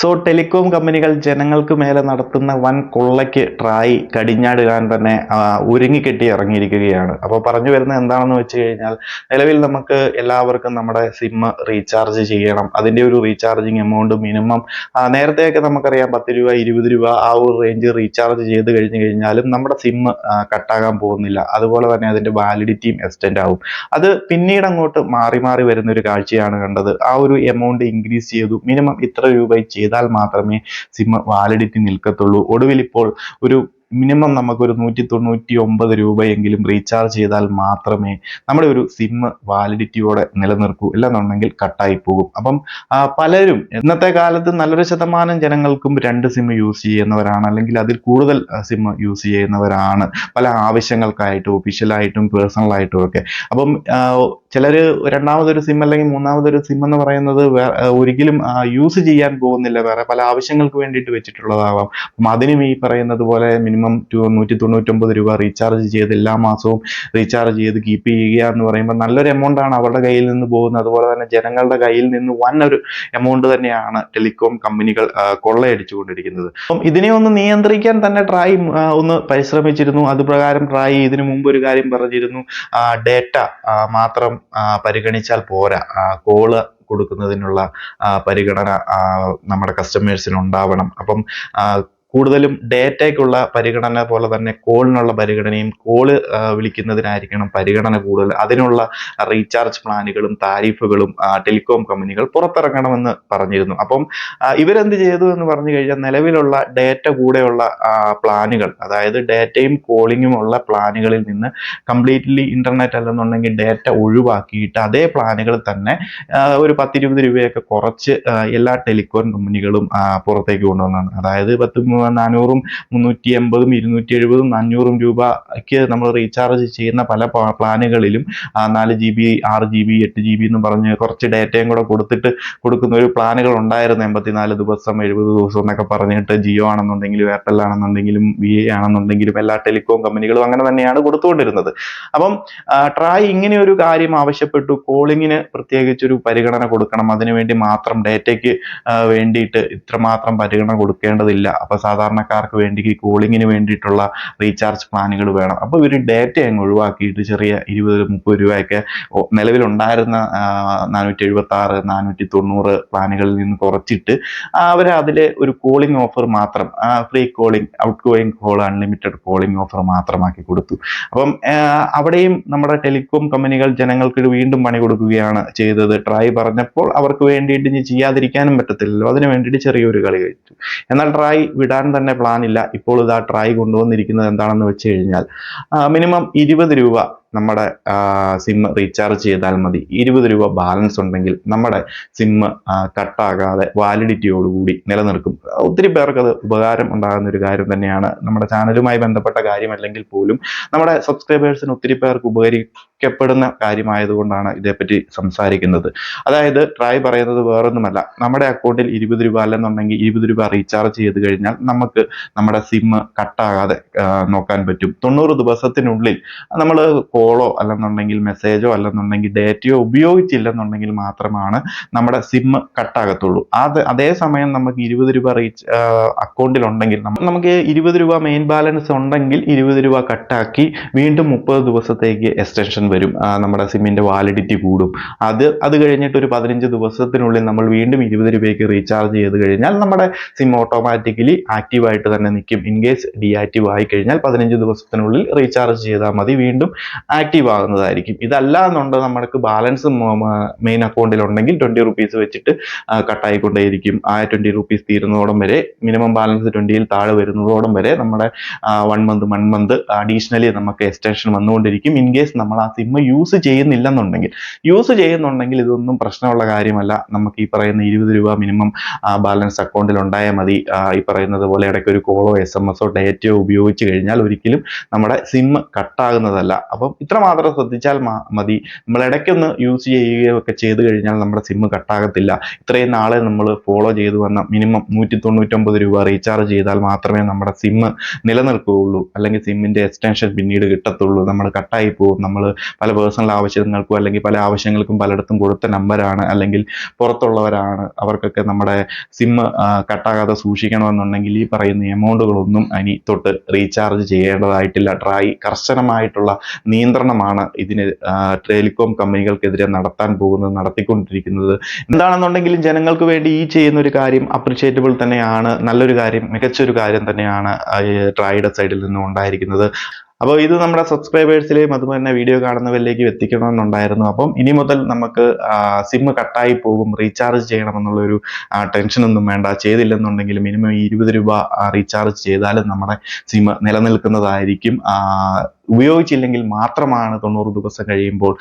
So telecom കമ്പനികൾ ജനങ്ങൾക്ക് മേലെ നടത്തുന്ന വൻ കൊള്ളയ്ക്ക് ട്രായ് കടിഞ്ഞാടുകാൻ തന്നെ ഒരുങ്ങിക്കെട്ടി ഇറങ്ങിയിരിക്കുകയാണ്. അപ്പോൾ പറഞ്ഞു വരുന്നത് എന്താണെന്ന് വെച്ച് കഴിഞ്ഞാൽ നിലവിൽ നമുക്ക് എല്ലാവർക്കും നമ്മുടെ സിം റീചാർജ് ചെയ്യണം. അതിന്റെ ഒരു റീചാർജിങ് എമൗണ്ട് മിനിമം നേരത്തെയൊക്കെ നമുക്കറിയാം പത്ത് രൂപ ഇരുപത് രൂപ ആ ഒരു റേഞ്ച് റീചാർജ് ചെയ്ത് കഴിഞ്ഞ് കഴിഞ്ഞാലും നമ്മുടെ സിം കട്ടാകാൻ പോകുന്നില്ല. അതുപോലെ തന്നെ അതിന്റെ വാലിഡിറ്റിയും എക്സ്റ്റെൻഡ് ആവും. അത് പിന്നീട് അങ്ങോട്ട് മാറി മാറി വരുന്ന ഒരു കാഴ്ചയാണ് കണ്ടത്. ആ ഒരു എമൗണ്ട് ഇൻക്രീസ് ചെയ്തു. മിനിമം ഇത്ര രൂപ ചെയ്താൽ മാത്രമേ സിം വാലിഡിറ്റി നിൽക്കത്തുള്ളൂ. ഒടുവിൽ ഇപ്പോൾ ഒരു മിനിമം നമുക്കൊരു നൂറ്റി തൊണ്ണൂറ്റി ഒമ്പത് രൂപയെങ്കിലും റീചാർജ് ചെയ്താൽ മാത്രമേ നമ്മുടെ ഒരു സിം വാലിഡിറ്റിയോടെ നിലനിർത്തൂ ഇല്ലെന്നുണ്ടെങ്കിൽ കട്ടായി പോകും. അപ്പം പലരും ഇന്നത്തെ കാലത്ത് നല്ലൊരു ശതമാനം ജനങ്ങൾക്കും രണ്ട് സിം യൂസ് ചെയ്യുന്നവരാണ് അല്ലെങ്കിൽ അതിൽ കൂടുതൽ സിം യൂസ് ചെയ്യുന്നവരാണ്. പല ആവശ്യങ്ങൾക്കായിട്ടും ഒഫീഷ്യലായിട്ടും പേഴ്സണലായിട്ടും ഒക്കെ. അപ്പം ചിലർ രണ്ടാമതൊരു സിം അല്ലെങ്കിൽ മൂന്നാമതൊരു സിം എന്ന് പറയുന്നത് ഒരിക്കലും യൂസ് ചെയ്യാൻ പോകുന്നില്ല. വേറെ പല ആവശ്യങ്ങൾക്ക് വേണ്ടിയിട്ട് വെച്ചിട്ടുള്ളതാവാം. അപ്പം അതിനും ഈ പറയുന്നത് പോലെ മിനിമം നൂറ്റി തൊണ്ണൂറ്റൊമ്പത് രൂപ റീചാർജ് ചെയ്ത് എല്ലാ മാസവും റീചാർജ് ചെയ്ത് കീപ്പ് ചെയ്യുക എന്ന് പറയുമ്പോൾ നല്ലൊരു എമൗണ്ട് ആണ് അവരുടെ കയ്യിൽ നിന്ന് പോകുന്നത്. അതുപോലെ തന്നെ ജനങ്ങളുടെ കയ്യിൽ നിന്ന് വൻ ഒരു എമൗണ്ട് തന്നെയാണ് ടെലികോം കമ്പനികൾ കൊള്ളയടിച്ചുകൊണ്ടിരിക്കുന്നത്. അപ്പം ഇതിനെ ഒന്ന് നിയന്ത്രിക്കാൻ തന്നെ ട്രൈ ഒന്ന് പരിശ്രമിച്ചിരുന്നു. അതുപ്രകാരം പ്രകാരം ട്രായ് ഇതിനു മുമ്പ് ഒരു കാര്യം പറഞ്ഞിരുന്നു. ഡേറ്റ മാത്രം പരിഗണിച്ചാൽ പോരാ. കോൾ കൊടുക്കുന്നതിനുള്ള പരിഗണന നമ്മുടെ കസ്റ്റമേഴ്സിന് ഉണ്ടാവണം. അപ്പം കൂടുതലും ഡേറ്റയ്ക്കുള്ള പരിഗണന പോലെ തന്നെ കോളിനുള്ള പരിഗണനയും കോൾ വിളിക്കുന്നതിനായിരിക്കണം പരിഗണന കൂടുതൽ. അതിനുള്ള റീചാർജ് പ്ലാനുകളും താരിഫുകളും ടെലികോം കമ്പനികൾ പുറത്തിറങ്ങണമെന്ന് പറഞ്ഞിരുന്നു. അപ്പം ഇവരെന്ത് ചെയ്തു എന്ന് പറഞ്ഞു കഴിഞ്ഞാൽ നിലവിലുള്ള ഡേറ്റ കൂടെയുള്ള പ്ലാനുകൾ അതായത് ഡേറ്റയും കോളിങ്ങും ഉള്ള പ്ലാനുകളിൽ നിന്ന് കംപ്ലീറ്റ്ലി ഇന്റർനെറ്റ് അല്ലെന്നുണ്ടെങ്കിൽ ഡേറ്റ ഒഴിവാക്കിയിട്ട് അതേ പ്ലാനുകൾ തന്നെ ഒരു പത്തിരുപത് രൂപയൊക്കെ കുറച്ച് എല്ലാ ടെലികോം കമ്പനികളും പുറത്തേക്ക് കൊണ്ടുവന്നതാണ് അതായത് പത്ത് നാനൂറും മുന്നൂറ്റി എൺപതും ഇരുന്നൂറ്റി എഴുപതും അഞ്ഞൂറും രൂപയ്ക്ക് നമ്മൾ റീചാർജ് ചെയ്യുന്ന പല പ്ലാനുകളിലും നാല് ജി ബി ആറ് ജി ബി എട്ട് ജി ബി എന്ന് പറഞ്ഞ് കുറച്ച് ഡേറ്റയും കൂടെ കൊടുത്തിട്ട് കൊടുക്കുന്ന ഒരു പ്ലാനുകൾ ഉണ്ടായിരുന്നു എൺപത്തിനാല് ദിവസം എഴുപത് ദിവസം എന്നൊക്കെ പറഞ്ഞിട്ട് ജിയോ ആണെന്നുണ്ടെങ്കിലും എയർടെൽ ആണെന്നുണ്ടെങ്കിലും വി എ ആണെന്നുണ്ടെങ്കിലും എല്ലാ ടെലികോം കമ്പനികളും അങ്ങനെ തന്നെയാണ് കൊടുത്തുകൊണ്ടിരുന്നത്. അപ്പം ട്രായ് ഇങ്ങനെ ഒരു കാര്യം ആവശ്യപ്പെട്ടു. കോളിങ്ങിന് പ്രത്യേകിച്ചൊരു പരിഗണന കൊടുക്കണം. അതിനുവേണ്ടി മാത്രം ഡേറ്റയ്ക്ക് വേണ്ടിയിട്ട് ഇത്രമാത്രം പരിഗണന കൊടുക്കേണ്ടതില്ല. അപ്പൊ സാധാരണക്കാർക്ക് വേണ്ടി കോളിങ്ങിന് വേണ്ടിയിട്ടുള്ള റീചാർജ് പ്ലാനുകൾ വേണം. അപ്പോൾ ഇവർ ഡേറ്റ അങ്ങ് ഒഴിവാക്കിയിട്ട് ചെറിയ ഇരുപത് മുപ്പത് രൂപയൊക്കെ നിലവിലുണ്ടായിരുന്ന നാനൂറ്റി എഴുപത്തി ആറ് നാനൂറ്റി തൊണ്ണൂറ് പ്ലാനുകളിൽ നിന്ന് കുറച്ചിട്ട് അവർ അതിൽ ഒരു കോളിംഗ് ഓഫർ മാത്രം free calling outgoing call unlimited calling offer മാത്രമാക്കി കൊടുത്തു. അപ്പം അവിടെയും നമ്മുടെ ടെലികോം കമ്പനികൾ ജനങ്ങൾക്ക് വീണ്ടും പണി കൊടുക്കുകയാണ് ചെയ്തത്. ട്രായ് പറഞ്ഞപ്പോൾ അവർക്ക് വേണ്ടിയിട്ട് ഇനി ചെയ്യാതിരിക്കാനും പറ്റത്തില്ലല്ലോ. അതിന് വേണ്ടിയിട്ട് ചെറിയൊരു കളി കഴിച്ചു എന്നാൽ ട്രായ് വിടാൻ തന്നെ പ്ലാൻ ഇല്ല. ഇപ്പോൾ ഇതാ ട്രൈ കൊണ്ടുവന്നിരിക്കുന്നത് എന്താണെന്ന് വെച്ച് കഴിഞ്ഞാൽ മിനിമം ഇരുപത് രൂപ നമ്മുടെ സിം റീചാർജ് ചെയ്താൽ മതി. ഇരുപത് രൂപ ബാലൻസ് ഉണ്ടെങ്കിൽ നമ്മുടെ സിം കട്ടാകാതെ വാലിഡിറ്റിയോടുകൂടി നിലനിൽക്കും. ഒത്തിരി പേർക്ക് അത് ഉപകാരം ഉണ്ടാകുന്ന ഒരു കാര്യം തന്നെയാണ്. നമ്മുടെ ചാനലുമായി ബന്ധപ്പെട്ട കാര്യമല്ലെങ്കിൽ പോലും നമ്മുടെ സബ്സ്ക്രൈബേഴ്സിന് ഒത്തിരി പേർക്ക് ഉപകരിക്കപ്പെടുന്ന കാര്യമായതുകൊണ്ടാണ് ഇതേപ്പറ്റി സംസാരിക്കുന്നത്. അതായത് ട്രായ് പറയുന്നത് വേറൊന്നുമല്ല. നമ്മുടെ അക്കൗണ്ടിൽ ഇരുപത് രൂപ അല്ലെന്നുണ്ടെങ്കിൽ ഇരുപത് രൂപ റീചാർജ് ചെയ്ത് കഴിഞ്ഞാൽ നമുക്ക് നമ്മുടെ സിം കട്ടാകാതെ നോക്കാൻ പറ്റും. തൊണ്ണൂറ് ദിവസത്തിനുള്ളിൽ നമ്മൾ കോളോ അല്ലെന്നുണ്ടെങ്കിൽ മെസ്സേജോ അല്ലെന്നുണ്ടെങ്കിൽ ഡേറ്റയോ ഉപയോഗിച്ചില്ലെന്നുണ്ടെങ്കിൽ മാത്രമാണ് നമ്മുടെ സിം കട്ടാകത്തുള്ളൂ. അത് അതേസമയം നമുക്ക് ഇരുപത് രൂപ റീച്ച് അക്കൗണ്ടിൽ ഉണ്ടെങ്കിൽ നമുക്ക് ഇരുപത് രൂപ മെയിൻ ബാലൻസ് ഉണ്ടെങ്കിൽ ഇരുപത് രൂപ കട്ടാക്കി വീണ്ടും മുപ്പത് ദിവസത്തേക്ക് എക്സ്റ്റൻഷൻ വരും. നമ്മുടെ സിമ്മിന്റെ വാലിഡിറ്റി കൂടും. അത് അത് കഴിഞ്ഞിട്ട് ഒരു പതിനഞ്ച് ദിവസത്തിനുള്ളിൽ നമ്മൾ വീണ്ടും ഇരുപത് രൂപയ്ക്ക് റീചാർജ് ചെയ്ത് കഴിഞ്ഞാൽ നമ്മുടെ സിം ഓട്ടോമാറ്റിക്കലി ആക്റ്റീവ് ആയിട്ട് തന്നെ നിൽക്കും. ഇൻ കേസ് ഡീആക്റ്റീവ് ആയി കഴിഞ്ഞാൽ പതിനഞ്ച് ദിവസത്തിനുള്ളിൽ റീചാർജ് ചെയ്താൽ മതി. വീണ്ടും ആക്റ്റീവ് ആകുന്നതായിരിക്കും. ഇതല്ല എന്നുണ്ട് നമ്മൾക്ക് ബാലൻസ് മെയിൻ അക്കൗണ്ടിൽ ഉണ്ടെങ്കിൽ ട്വന്റി റുപ്പീസ് വെച്ചിട്ട് കട്ടായിക്കൊണ്ടേയിരിക്കും ആ ട്വന്റി റുപ്പീസ് തീരുന്നതോടം വരെ മിനിമം ബാലൻസ് ട്വന്റിയിൽ താഴെ വരുന്നതോടം വരെ നമ്മുടെ one month one month additionally നമുക്ക് എക്സ്റ്റൻഷൻ വന്നുകൊണ്ടിരിക്കും. ഇൻ കേസ് നമ്മൾ ആ സിം യൂസ് ചെയ്യുന്നില്ലെന്നുണ്ടെങ്കിൽ യൂസ് ചെയ്യുന്നുണ്ടെങ്കിൽ ഇതൊന്നും പ്രശ്നമുള്ള കാര്യമല്ല. നമുക്ക് ഈ പറയുന്ന ഇരുപത് രൂപ മിനിമം ബാലൻസ് അക്കൗണ്ടിൽ ഉണ്ടായാൽ മതി. ഈ പറയുന്നത് പോലെ ഇടയ്ക്ക് ഒരു കോളോ എസ് എം എസോ ഡേറ്റയോ ഉപയോഗിച്ച് കഴിഞ്ഞാൽ ഒരിക്കലും നമ്മുടെ സിമ്മ് കട്ടാകുന്നതല്ല അപ്പം ഇത്ര മാത്രം ശ്രദ്ധിച്ചാൽ മതി. നമ്മൾ ഇടയ്ക്കൊന്ന് യൂസ് ചെയ്യുകയോ ഒക്കെ ചെയ്ത് കഴിഞ്ഞാൽ നമ്മുടെ സിം കട്ടാകത്തില്ല. ഇത്രയും നാളെ നമ്മൾ ഫോളോ ചെയ്തു വന്ന മിനിമം നൂറ്റി തൊണ്ണൂറ്റൊമ്പത് രൂപ റീചാർജ് ചെയ്താൽ മാത്രമേ നമ്മുടെ സിം നിലനിൽക്കുകയുള്ളൂ. അല്ലെങ്കിൽ സിമ്മിന്റെ എക്സ്റ്റൻഷൻ പിന്നീട് കിട്ടത്തുള്ളൂ. നമ്മൾ കട്ടായി പോകും. നമ്മൾ പല പേഴ്സണൽ ആവശ്യങ്ങൾക്കും അല്ലെങ്കിൽ പല ആവശ്യങ്ങൾക്കും പലയിടത്തും കൊടുത്ത നമ്പറാണ് അല്ലെങ്കിൽ പുറത്തുള്ളവരാണ്. അവർക്കൊക്കെ നമ്മുടെ സിം കട്ടാകാതെ സൂക്ഷിക്കണമെന്നുണ്ടെങ്കിൽ ഈ പറയുന്ന എമൗണ്ടുകളൊന്നും ഇനി തൊട്ട് റീചാർജ് ചെയ്യേണ്ടതായിട്ടില്ല. ട്രായി കർശനമായിട്ടുള്ള നിയന്ത്രണമാണ് ഇതിന് ടെലികോം കമ്പനികൾക്കെതിരെ നടത്താൻ പോകുന്നത് നടത്തിക്കൊണ്ടിരിക്കുന്നത്. എന്താണെന്നുണ്ടെങ്കിലും ജനങ്ങൾക്ക് വേണ്ടി ഈ ചെയ്യുന്ന ഒരു കാര്യം അപ്രിഷിയേറ്റബിൾ തന്നെയാണ് നല്ലൊരു കാര്യം മികച്ചൊരു കാര്യം തന്നെയാണ് ട്രൈഡ് സൈഡിൽ നിന്നും ഉണ്ടായിരിക്കുന്നത്. അപ്പോൾ ഇത് നമ്മുടെ സബ്സ്ക്രൈബേഴ്സിലെയും അതുപോലെ തന്നെ വീഡിയോ കാണുന്നവരിലേക്ക് എത്തിക്കണമെന്നുണ്ടായിരുന്നു. അപ്പം ഇനി മുതൽ നമുക്ക് സിം കട്ടായി പോകും റീചാർജ് ചെയ്യണമെന്നുള്ളൊരു ടെൻഷനൊന്നും വേണ്ട. ചെയ്തില്ലെന്നുണ്ടെങ്കിൽ മിനിമം ഇരുപത് രൂപ റീചാർജ് ചെയ്താലും നമ്മുടെ സിം നിലനിൽക്കുന്നതായിരിക്കും. ഉപയോഗിച്ചില്ലെങ്കിൽ മാത്രമാണ് തൊണ്ണൂറ് ദിവസം കഴിയുമ്പോൾ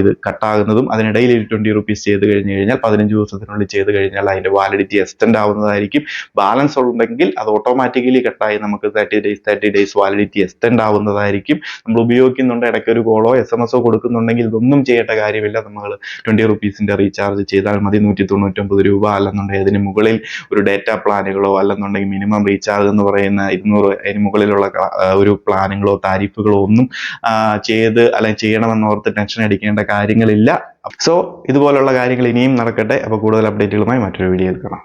ഇത് കട്ടാകുന്നതും അതിനിടയിൽ ഒരു ട്വന്റി റുപ്പീസ് ചെയ്ത് കഴിഞ്ഞ് കഴിഞ്ഞാൽ പതിനഞ്ച് ദിവസത്തിനുള്ളിൽ ചെയ്ത് കഴിഞ്ഞാൽ അതിന്റെ വാലിഡിറ്റി എക്സ്റ്റെൻഡ് ആവുന്നതായിരിക്കും. ബാലൻസ് ഉണ്ടെങ്കിൽ അത് ഓട്ടോമാറ്റിക്കലി കട്ടായി നമുക്ക് thirty days thirty days validity extend ആവുന്നതായിരിക്കും. നമ്മൾ ഉപയോഗിക്കുന്നുണ്ട് ഇടയ്ക്ക് ഒരു കോളോ എസ് എം എസോ കൊടുക്കുന്നുണ്ടെങ്കിൽ ഇതൊന്നും ചെയ്യേണ്ട കാര്യമില്ല. നമ്മൾ ട്വന്റി റുപ്പീസിന്റെ റീചാർജ് ചെയ്താൽ മതി. നൂറ്റി തൊണ്ണൂറ്റൊമ്പത് രൂപ അല്ലെന്നുണ്ടെങ്കിൽ അതിന് മുകളിൽ ഒരു ഡേറ്റ പ്ലാനുകളോ അല്ലെന്നുണ്ടെങ്കിൽ മിനിമം റീചാർജ് എന്ന് പറയുന്ന ഇരുന്നൂറ് അതിന് മുകളിലുള്ള ഒരു പ്ലാനുകളോ താരിഫുകളോ ഒന്നും ചെയ്ത് അല്ലെങ്കിൽ ചെയ്യണമെന്ന് ഓർത്ത് ടെൻഷൻ അടിക്കേണ്ട കാര്യങ്ങളില്ല. സോ ഇതുപോലുള്ള കാര്യങ്ങൾ ഇനിയും നടക്കട്ടെ. അപ്പോൾ കൂടുതൽ അപ്ഡേറ്റുകളുമായി മറ്റൊരു വീഡിയോയിൽ കാണാം.